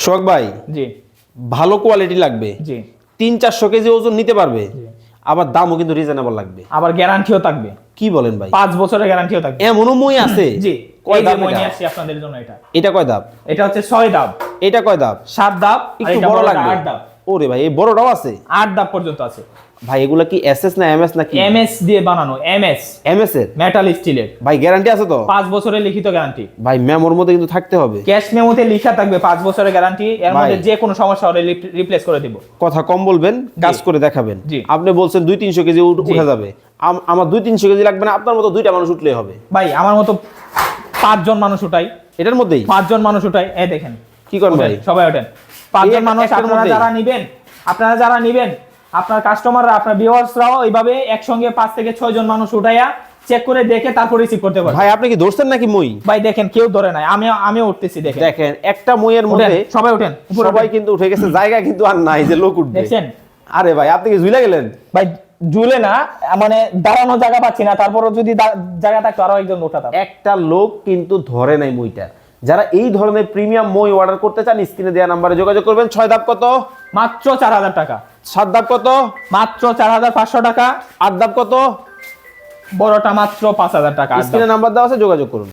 শোক ভাই জি। ভালো কোয়ালিটি লাগবে। জি। তিন চারশো কেজি ওজন নিতে পারবে। আবার দামও কিন্তু রিজনেবল লাগবে। আবার গ্যারান্টিও থাকবে। কি বলেন ভাই? পাঁচ বছরের গ্যারান্টিও থাকবে। এমনও মই আছে। জি। কয় দাম মই আছে এটা? আপনাদের জন্য এটা। এটা কয় দাম? এটা হচ্ছে ছয় দাম এটা কয় দাম সাত দাম একটু বড় লাগবে। আট দাব। ওরে ভাই এই বড়টাও আছে? আট দাব পর্যন্ত আছে। ভাই এগুলা কি এসএস না এমএস নাকি? এমএস দিয়ে বানানো এমএস। এমএস এর? মেটাল স্টিলের ভাই গ্যারান্টি আছে তো? পাঁচ বছরের লিখিত গ্যারান্টি ভাই মেমোর মধ্যে কিন্তু থাকতে হবে। ক্যাশ মেমোতে লেখা থাকবে পাঁচ বছরের গ্যারান্টি এর মধ্যে যে কোনো সমস্যা হলে রিপ্লেস করে দিব। কথা কম বলবেন কাজ করে দেখাবেন। আপনি বলছেন দুই তিনশো কেজি উঠ- যাবে। আমার দুই তিনশো কেজি লাগবে না আপনার মতো দুইটা মানুষ উঠলেই হবে। ভাই আমার মতো পাঁচজন মানুষ উঠাই। এটার মধ্যেই? পাঁচজন মানুষ উঠাই। এই দেখেন। কি করেন ভাই? সবাই ওঠেন। পাঁচজন মানুষ আপনারা যারা নিবেন আপনারা যারা নিবেন আপনার কাস্টমাররা আপনার ভিউয়ার্সরাও এইভাবে একসঙ্গে পাঁচ থেকে ছয় জন মানুষ উঠাইয়া চেক করে দেখে তারপর রিসিভ করতে পারবে ভাই আপনি কি ধরছেন নাকি মই? ভাই দেখেন কেউ ধরে নাই। আমি আমিও উঠতেছি দেখেন। দেখেন একটা মইয়ের মধ্যে সবাই উঠেন সবাই কিন্তু উঠে গেছে জায়গা কিন্তু আর নাই যে লোক উঠবে। দেখছেন? আরে ভাই আপনি কি ঝুলে গেলেন? ভাই ঝুলে না মানে দাঁড়ানো জায়গা পাচ্ছি না তারপরও যদি জায়গা থাকতো আরও একজন উঠাতাম একটা লোক কিন্তু ধরে নাই মইটা যারা এই ধরনের প্রিমিয়াম মই অর্ডার করতে চান স্ক্রিনে দেওয়া নাম্বারে যোগাযোগ করবেন। ছয় দাপ কত? মাত্র চার হাজার টাকা। সাত দাপ কত? মাত্র চার হাজার পাঁচশো টাকা। আট ধাপ কত? বড়টা মাত্র পাঁচ হাজার টাকা স্ক্রিনে নাম্বার দেওয়া আছে যোগাযোগ করুন।